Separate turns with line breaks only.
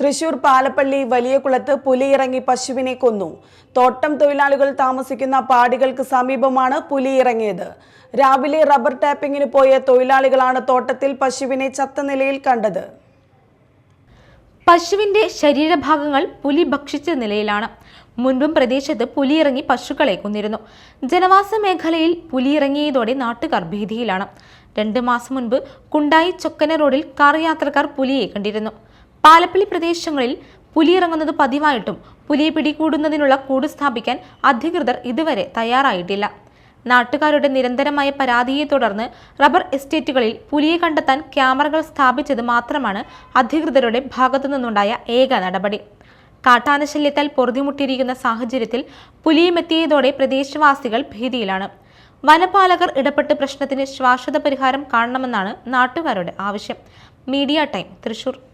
തൃശൂർ പാലപ്പള്ളി വലിയ കുളത്ത് പുലിയിറങ്ങി പശുവിനെ കൊന്നു. തോട്ടം തൊഴിലാളികൾ താമസിക്കുന്ന പാടികൾക്ക് സമീപമാണ് പുലിയിറങ്ങിയത്. രാവിലെ റബ്ബർ ടാപ്പിങ്ങിന് പോയ തൊഴിലാളികളാണ് തോട്ടത്തിൽ പശുവിനെ ചത്ത നിലയിൽ കണ്ടത്.
പശുവിന്റെ ശരീരഭാഗങ്ങൾ പുലി ഭക്ഷിച്ച നിലയിലാണ്. മുൻപും പ്രദേശത്ത് പുലിയിറങ്ങി പശുക്കളെ കൊന്നിരുന്നു. ജനവാസ മേഖലയിൽ പുലിയിറങ്ങിയതോടെ നാട്ടുകാർ ഭീതിയിലാണ്. രണ്ട് മാസം മുൻപ് കുണ്ടായി ചൊക്കന റോഡിൽ കാർ യാത്രക്കാർ പുലിയെ കണ്ടിരുന്നു. പാലപ്പള്ളി പ്രദേശങ്ങളിൽ പുലിയിറങ്ങുന്നത് പതിവായിട്ടും പുലിയെ പിടികൂടുന്നതിനുള്ള കൂട് സ്ഥാപിക്കാൻ അധികൃതർ ഇതുവരെ തയ്യാറായിട്ടില്ല. നാട്ടുകാരുടെ നിരന്തരമായ പരാതിയെ തുടർന്ന് റബ്ബർ എസ്റ്റേറ്റുകളിൽ പുലിയെ കണ്ടെത്താൻ ക്യാമറകൾ സ്ഥാപിച്ചത് മാത്രമാണ് അധികൃതരുടെ ഭാഗത്തു നിന്നുണ്ടായ ഏക നടപടി. കാട്ടാനശല്യത്താൽ പൊറുതിമുട്ടിയിരിക്കുന്ന സാഹചര്യത്തിൽ പുലിയുമെത്തിയതോടെ പ്രദേശവാസികൾ ഭീതിയിലാണ്. വനപാലകർ ഇടപെട്ട് പ്രശ്നത്തിന് ശാശ്വത പരിഹാരം കാണണമെന്നാണ് നാട്ടുകാരുടെ ആവശ്യം. Media time Thrissur.